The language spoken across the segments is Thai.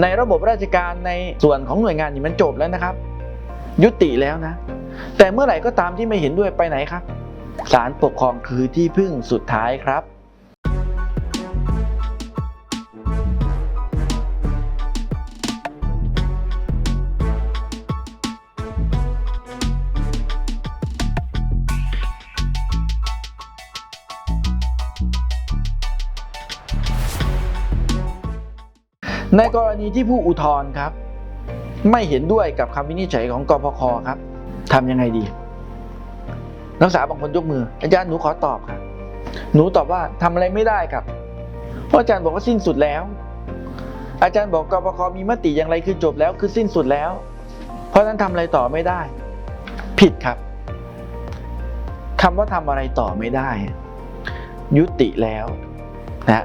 ในระบบราชการในส่วนของหน่วยงานนี่มันจบแล้วนะครับ ยุติแล้วนะ แต่เมื่อไหร่ก็ตามที่ไม่เห็นด้วยไปไหนครับศาลปกครองคือที่พึ่งสุดท้ายครับ ในกรณีที่ผู้อุทธรณ์ครับ ไม่เห็นด้วยกับคำวินิจฉัยของกพคครับทำยังไงดีนักศึกษาบางคนยกมือ อาจารย์หนูขอตอบครับ หนูตอบว่าทำอะไรไม่ได้ครับ เพราะอาจารย์บอกว่าสิ้นสุดแล้ว อาจารย์บอกกพคมีมติอย่างไรคือจบแล้วคือสิ้นสุดแล้ว เพราะฉะนั้นทำอะไรต่อไม่ได้ ผิดครับคำว่าทำอะไรต่อไม่ได้ ยุติแล้วนะ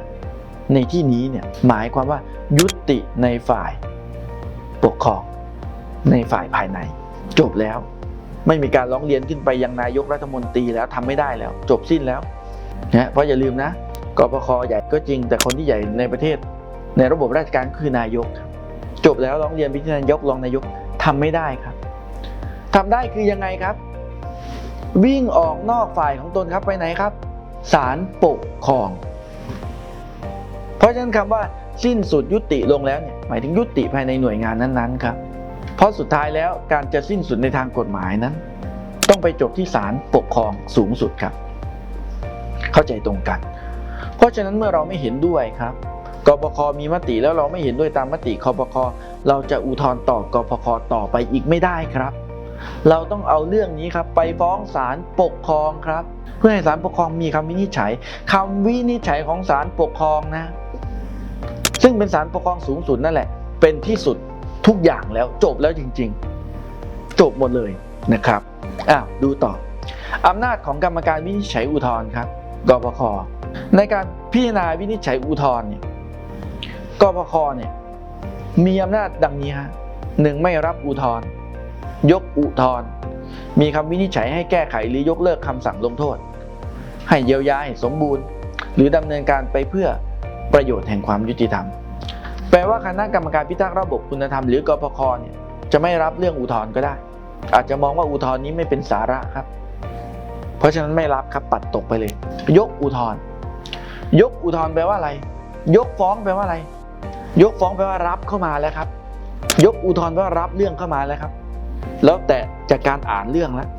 ในที่นี้เนี่ยหมายความว่า ยุติในฝ่ายปกครองในฝ่ายภายใน จบแล้ว ไม่มีการร้องเรียนขึ้นไปยังนายกรัฐมนตรีแล้วทำไม่ได้แล้ว จบสิ้นแล้วนะเพราะอย่าลืมนะกปคใหญ่ก็จริง แต่คนที่ใหญ่ในประเทศ ในระบบราชการคือนายก จบแล้วร้องเรียนไปที่นายกรองนายกทำไม่ได้ครับทำได้คือยังไงครับ วิ่งออกนอกฝ่ายของตนครับไปไหนครับศาลปกครอง เพราะฉะนั้นคำว่าสิ้นสุดยุติลงแล้วเนี่ยหมายถึงยุติภายในหน่วยงานนั้นๆครับ เพราะสุดท้ายแล้วการจะสิ้นสุดในทางกฎหมายนั้น ต้องไปจบที่ศาลปกครองสูงสุดครับ เข้าใจตรงกัน เพราะฉะนั้นเมื่อเราไม่เห็นด้วยครับกปคมีมติแล้วเราไม่เห็นด้วยตามมติคปคเราจะอุทธรณ์ต่อกปคต่อไปอีกไม่ได้ครับ เราต้องเอาเรื่องนี้ครับ ไปฟ้องศาลปกครองครับ เพื่อให้ศาลปกครองมีคำวินิจฉัยคำวินิจฉัยของศาลปกครองนะ ซึ่งเป็นศาลปกครองสูงสุดนั่นแหละ เป็นที่สุดทุกอย่างแล้วจบแล้วจริง ๆ จบหมดเลยนะครับอ้าวดูต่ออำนาจของกรรมการวินิจฉัยอุทธรณ์ครับกปคในการพิจารณาวินิจฉัยอุทธรณ์เนี่ยกปคเนี่ยมีอำนาจดังนี้ฮะหนึ่งไม่รับอุทธรณ์ยกอุทธรณ์มีคำวินิจฉัยให้แก้ไขหรือยกเลิกคำสั่งลงโทษ ให้เยียวยาให้สมบูรณ์ หรือดำเนินการไปเพื่อ ประโยชน์แห่งความยุติธรรม แปลว่าคณะกรรมการพิทักษ์ระบบคุณธรรมหรือกปคเนี่ยจะไม่รับเรื่องอุทธรณ์ก็ได้ อาจจะมองว่าอุทธรณ์นี้ไม่เป็นสาระครับ เพราะฉะนั้นไม่รับครับปัดตกไปเลย ยกอุทธรณ์ยกอุทธรณ์แปลว่าอะไร ยกฟ้องแปลว่าอะไร ยกฟ้องแปลว่ารับเข้ามาแล้วครับ ยกอุทธรณ์แปลว่ารับเรื่องเข้ามาแล้วครับ แล้วแต่จากการอ่านเรื่องแล้ว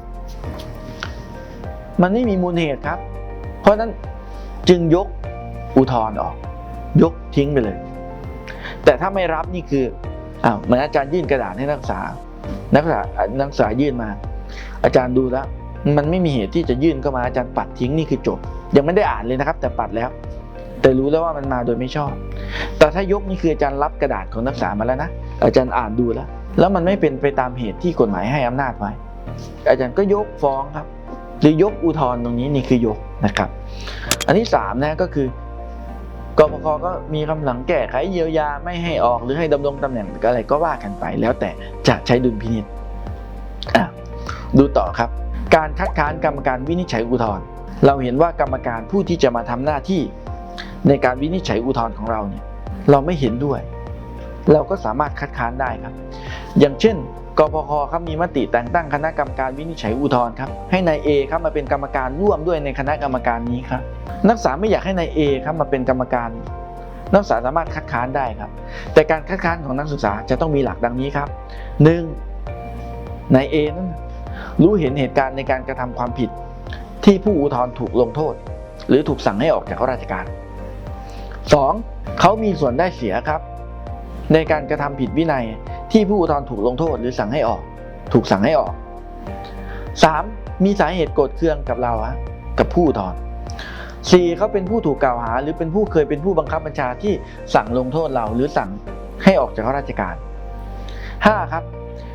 มันไม่มีมูลเหตุครับ เพราะฉะนั้นจึงยกอุทธรณ์ออก ยกทิ้งไปเลย แต่ถ้าไม่รับนี่คืออ้าวเหมือนอาจารย์ยื่นกระดาษให้นักศึกษา นักศึกษานักศึกษายื่นมา อาจารย์ดูแล้ว มันไม่มีเหตุที่จะยื่นเข้ามาอาจารย์ปัดทิ้งนี่คือจบ ยังไม่ได้อ่านเลยนะครับ แต่ปัดแล้ว แต่รู้แล้วว่ามันมาโดยไม่ชอบ แต่ถ้ายกนี่คืออาจารย์รับกระดาษของนักศึกษามาแล้วนะอาจารย์อ่านดูแล้ว แล้วมันไม่เป็นไปตามเหตุที่กฎหมายให้อำนาจไว้ อาจารย์ก็ยกฟ้องครับ หรือยกอุทธรณ์ตรงนี้นี่คือยกนะครับ อันที่สามนะก็คือ กปคก็มีคำสั่งแก้ไขเยียวยาไม่ให้ออกหรือให้ดำรงตำแหน่งอะไรก็ว่ากันไป แล้วแต่จะใช้ดุลพินิจดูต่อครับ การคัดค้านกรรมการวินิจฉัยอุทธรณ์เราเห็นว่ากรรมการผู้ที่จะมาทำหน้าที่ ในการวินิจฉัยอุทธรณ์ของเราเนี่ยเราไม่เห็นด้วย เราก็สามารถคัดค้านได้ครับ อย่างเช่น กปคครับมีมติแต่งตั้งคณะกรรมการวินิจฉัยอุทธรณ์ครับให้นายเอครับมาเป็นกรรมการร่วมด้วยในคณะกรรมการนี้ครับนักศึกษาไม่อยากให้นายเอครับมาเป็นกรรมการ นักศึกษาสามารถคัดค้านได้ครับ แต่การคัดค้านของนักศึกษาจะต้องมีหลักดังนี้ครับหนึ่งนายเอนั้นรู้เห็นเหตุการณ์ในการกระทำความผิด ที่ผู้อุทธรณ์ถูกลงโทษ หรือถูกสั่งให้ออกจากราชการสองเขามีส่วนได้เสียครับ ในการกระทำผิดวินัย ที่ผู้อุทธรณ์ถูกลงโทษหรือสั่งให้ออก ถูกสั่งให้ออก 3. มีสาเหตุโกรธเคืองกับเราฮะกับผู้อุทธรณ์สี่เขาเป็นผู้ถูกกล่าวหา หรือเป็นผู้เคยเป็นผู้บังคับบัญชาที่สั่งลงโทษเราหรือสั่งให้ออกจากราชการ 5. ครับ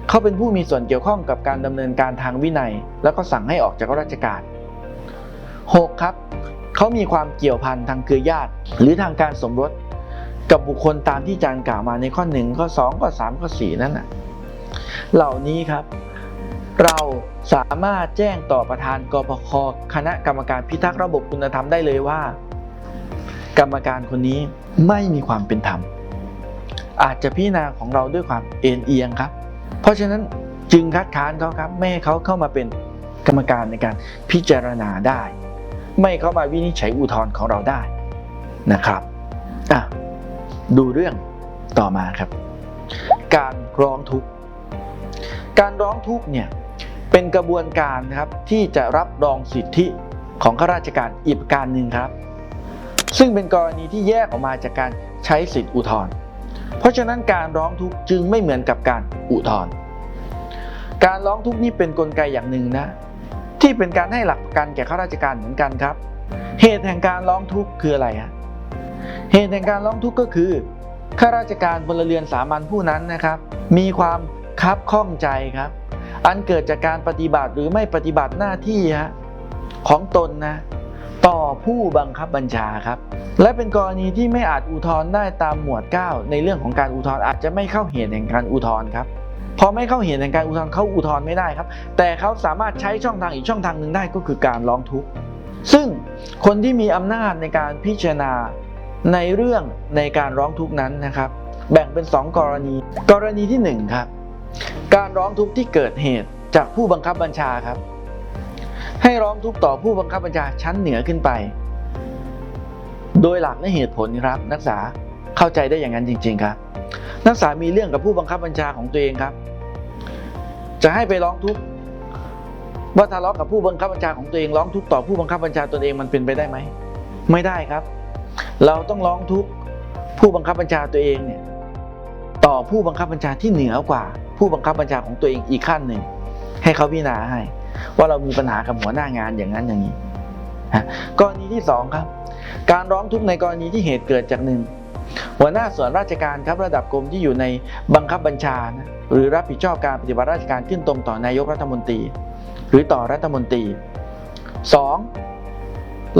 เขาเป็นผู้มีส่วนเกี่ยวข้องกับการดำเนินการทางวินัย แล้วก็สั่งให้ออกจากราชการ 6. ครับเขามีความเกี่ยวพันทางเครือญาติ หรือทางการสมรส กับบุคคลตามที่อาจารย์กล่าวมาในข้อ 1 ข้อ 2 ข้อ 3 ข้อ 4 นั่นน่ะเหล่านี้ครับ เราสามารถแจ้งต่อประธานกปคคณะกรรมการพิทักษ์ระบบคุณธรรมได้เลยว่า กรรมการคนนี้ไม่มีความเป็นธรรม อาจจะพิจารณาของเราด้วยความเอ็นเอียงครับ เพราะฉะนั้นจึงคัดค้านเขาครับไม่ให้เขาเข้ามาเป็นกรรมการในการพิจารณาได้ ไม่เข้ามาวินิจฉัยอุทธรณ์ของเราได้นะครับอะ ดูเรื่องต่อมาครับ การร้องทุกข์ การร้องทุกข์เนี่ยเป็นกระบวนการนะครับที่จะรับรองสิทธิของข้าราชการอีกประการหนึ่งครับ ซึ่งเป็นกรณีที่แยกออกมาจากการใช้สิทธิอุทธรณ์เพราะฉะนั้นการร้องทุกข์จึงไม่เหมือนกับการอุทธรณ์การร้องทุกข์นี่เป็นนกลไกอย่างหนึ่งนะ ที่เป็นการให้หลักประกันแก่ข้าราชการเหมือนกันครับ เหตุแห่งการร้องทุกข์คืออะไรฮะ เหตุแห่งการร้องทุกข์ก็คือข้าราชการพลเรือนสามัญผู้นั้นนะครับ มีความคับข้องใจครับ อันเกิดจากการปฏิบัติหรือไม่ปฏิบัติหน้าที่ฮะของตนนะต่อผู้บังคับบัญชาครับ และเป็นกรณีที่ไม่อาจอุทธรณ์ได้ตามหมวด 9 ในเรื่องของการอุทธรณ์อาจจะไม่เข้าเหตุแห่งการอุทธรณ์ครับพอไม่เข้าเหตุแห่งการอุทธรณ์เขาอุทธรณ์ไม่ได้ครับ แต่เขาสามารถใช้ช่องทางอีกช่องทางหนึ่งได้ก็คือการร้องทุกข์ซึ่งคนที่มีอำนาจในการพิจารณา ในเรื่องในการร้องทุกข์นั้นนะครับ แบ่งเป็น 2 กรณี กรณีที่ 1 ครับ การร้องทุกข์ที่เกิดเหตุจากผู้บังคับบัญชาครับ ให้ร้องทุกข์ต่อผู้บังคับบัญชาชั้นเหนือขึ้นไป โดยหลักและเหตุผลครับ นักศึกษาเข้าใจได้อย่างนั้นจริง ๆครับ นักศึกษามีเรื่องกับผู้บังคับบัญชาของตัวเองครับ จะให้ไปร้องทุกข์ว่าทะเลาะกับผู้บังคับบัญชาของตัวเองร้องทุกข์ต่อผู้บังคับบัญชาตนเองมันเป็นไปได้ไหมไม่ได้ครับ เราต้องร้องทุกข์ผู้บังคับบัญชาตัวเองเนี่ยต่อผู้บังคับบัญชาที่เหนือกว่า ผู้บังคับบัญชาของตัวเองอีกขั้นหนึ่ง ให้เขาพิจารณาให้ ว่าเรามีปัญหากับหัวหน้างานอย่างนั้นอย่างนี้ฮะกรณีที่สองครับ การร้องทุกข์ในกรณีที่เหตุเกิดจากหนึ่งหัวหน้าส่วนราชการครับระดับกรมที่อยู่ในบังคับบัญชานะหรือรับผิดชอบการปฏิบัติราชการขึ้นตรงต่อนายกรัฐมนตรี หรือต่อรัฐมนตรี 2.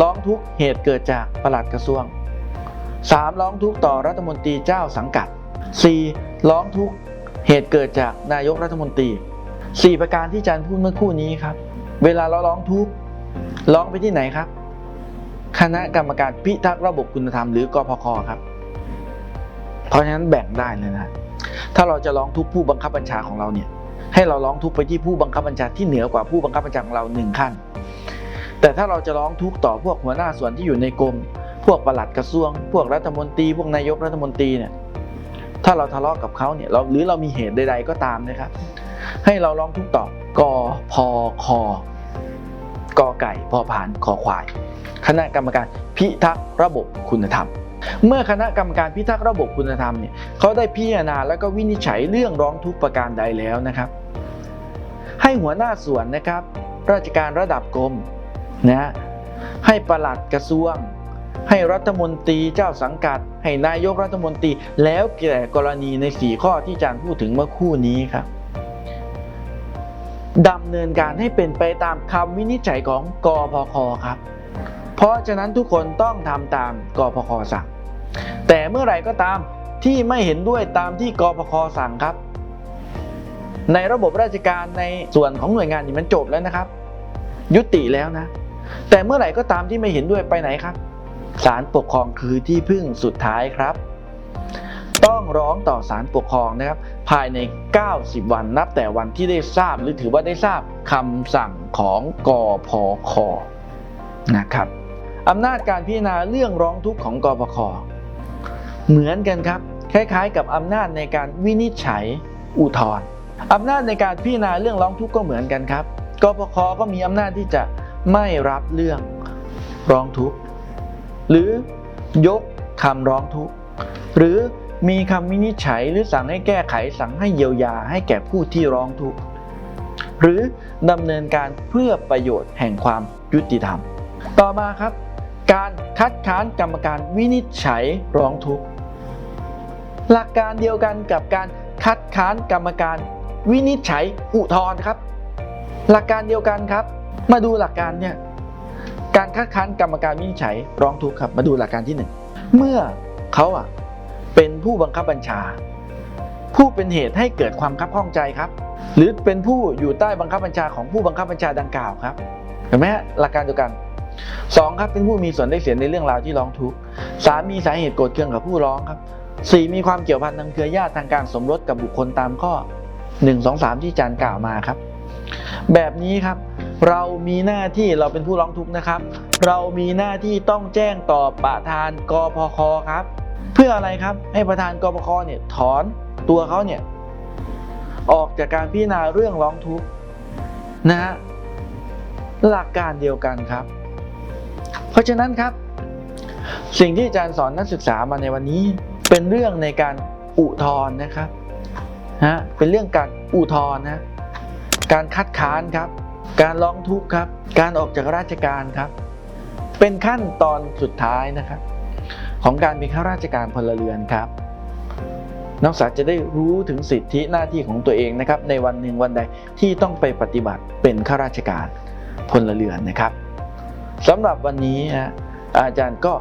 ร้องทุกเหตุเกิดจากปลัดกระทรวง 3. ร้องทุกต่อรัฐมนตรีเจ้าสังกัด 4. ร้องทุกเหตุเกิดจากนายกรัฐมนตรี 4 ประการที่อาจารย์พูดเมื่อคู่นี้ครับ เวลาเราร้องทุกร้องไปที่ไหนครับ คณะกรรมการพิทักษ์ระบบคุณธรรมหรือกพคครับ เพราะฉะนั้นแบ่งได้เลยนะถ้าเราจะร้องทุกผู้บังคับบัญชาของเราเนี่ยให้เราร้องทุกไปที่ผู้บังคับบัญชาที่เหนือกว่าผู้บังคับบัญชาของเราหนึ่งขั้น แต่ถ้าเราจะร้องทุกข์ต่อพวกหัวหน้าส่วนที่อยู่ในกรม พวกประหลัดกระทรวง พวกรัฐมนตรี พวกนายกรัฐมนตรีเนี่ย ถ้าเราทะเลาะกับเขาเนี่ยเราหรือเรามีเหตุใด ๆ ก็ตามนะครับ ให้เราร้องทุกข์ต่อกพคกไก่พอผ่านคอควาย คณะกรรมการพิทักษ์ระบบคุณธรรม เมื่อคณะกรรมการพิทักษ์ระบบคุณธรรมเนี่ยเขาได้พิจารณาแล้วก็วินิจฉัยเรื่องร้องทุกข์ประการใดแล้วนะครับ ให้หัวหน้าส่วนนะครับ ราชการระดับกรม นะฮะให้ประหลัดกระทรวง ให้รัฐมนตรีเจ้าสังกัด ให้นายกรัฐมนตรีแล้วแก่กรณีใน4ข้อที่อาจารย์พูดถึงเมื่อคู่นี้ครับดำเนินการให้เป็นไปตามคำวินิจฉัยของกอพคครับ เพราะฉะนั้นทุกคนต้องทำตามกอพคสั่ง แต่เมื่อไหร่ก็ตามที่ไม่เห็นด้วยตามที่กอพคสั่งครับ ในระบบราชการในส่วนของหน่วยงานนี่มันจบแล้วนะครับ ยุติแล้วนะ แต่เมื่อไหร่ก็ตามที่ไม่เห็นด้วยไปไหนครับศาลปกครองคือที่พึ่งสุดท้ายครับ ต้องร้องต่อศาลปกครองนะครับ ภายใน 90 วันนับแต่วันที่ได้ทราบหรือถือว่าได้ทราบคำสั่งของกอพคนะครับอำนาจการพิจารณาเรื่องร้องทุกข์ของกอพคเหมือนกันครับ คล้ายๆ กับอำนาจในการวินิจฉัยอุทธรณ์อำนาจในการพิจารณาเรื่องร้องทุกข์ก็เหมือนกันครับกอพคก็มีอำนาจที่จะ ไม่รับเรื่องร้องทุกข์ หรือยกคำร้องทุกข์ หรือมีคำวินิจฉัยหรือสั่งให้แก้ไขสั่งให้เยียวยาให้แก่ผู้ที่ร้องทุกข์ หรือดำเนินการเพื่อประโยชน์แห่งความยุติธรรม ต่อมาครับ การคัดค้านกรรมการวินิจฉัยร้องทุกข์ หลักการเดียวกันกับการคัดค้านกรรมการวินิจฉัยอุทธรณ์ครับ หลักการเดียวกันครับ มาดูหลักการเนี่ยการคัดค้านกรรมการวินิจฉัยร้องทุกข์ครับมาดูหลักการที่หนึ่งเมื่อเขาอะเป็นผู้บังคับบัญชา ผู้เป็นเหตุให้เกิดความคับข้องใจครับ หรือเป็นผู้อยู่ใต้บังคับบัญชาของผู้บังคับบัญชาดังกล่าวครับเห็นไหมฮะหลักการเดียวกันสองครับเป็นผู้มีส่วนได้เสียในเรื่องราวที่ร้องทุกข์สามมีสาเหตุโกรธเคืองกับผู้ร้องครับ 4. มีความเกี่ยวพันทางเครือญาติทางการสมรสกับบุคคลตามข้อ 1 2 3 ที่อาจารย์กล่าวมาครับ แบบนี้ครับ เรามีหน้าที่เราเป็นผู้ร้องทุกข์นะครับ เรามีหน้าที่ต้องแจ้งต่อประธานกพคครับ เพื่ออะไรครับให้ประธานกพคเนี่ยถอนตัวเขาเนี่ยออกจากการพิจารณาเรื่องร้องทุกข์นะฮะหลักการเดียวกันครับ เพราะฉะนั้นครับ สิ่งที่อาจารย์สอนนักศึกษามาในวันนี้เป็นเรื่องในการอุทธรณ์นะครับฮะเป็นเรื่องการอุทธรณ์นะการคัดค้านครับ การร้องทุกข์ครับ การออกจากราชการครับ เป็นขั้นตอนสุดท้ายนะครับ ของการเป็นข้าราชการพลเรือนครับ นักศึกษาจะได้รู้ถึงสิทธิหน้าที่ของตัวเองนะครับ ในวันหนึ่งวันใดที่ต้องไปปฏิบัติเป็นข้าราชการพลเรือนนะครับสำหรับวันนี้นะอาจารย์ก็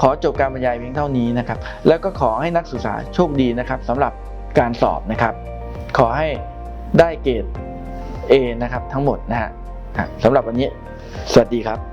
ขอจบการบรรยายเพียงเท่านี้นะครับ แล้วก็ขอให้นักศึกษาโชคดีนะครับสำหรับการสอบนะครับ ขอให้ได้เกรด A นะครับทั้งหมดนะฮะอะสำหรับวันนี้ สวัสดีครับ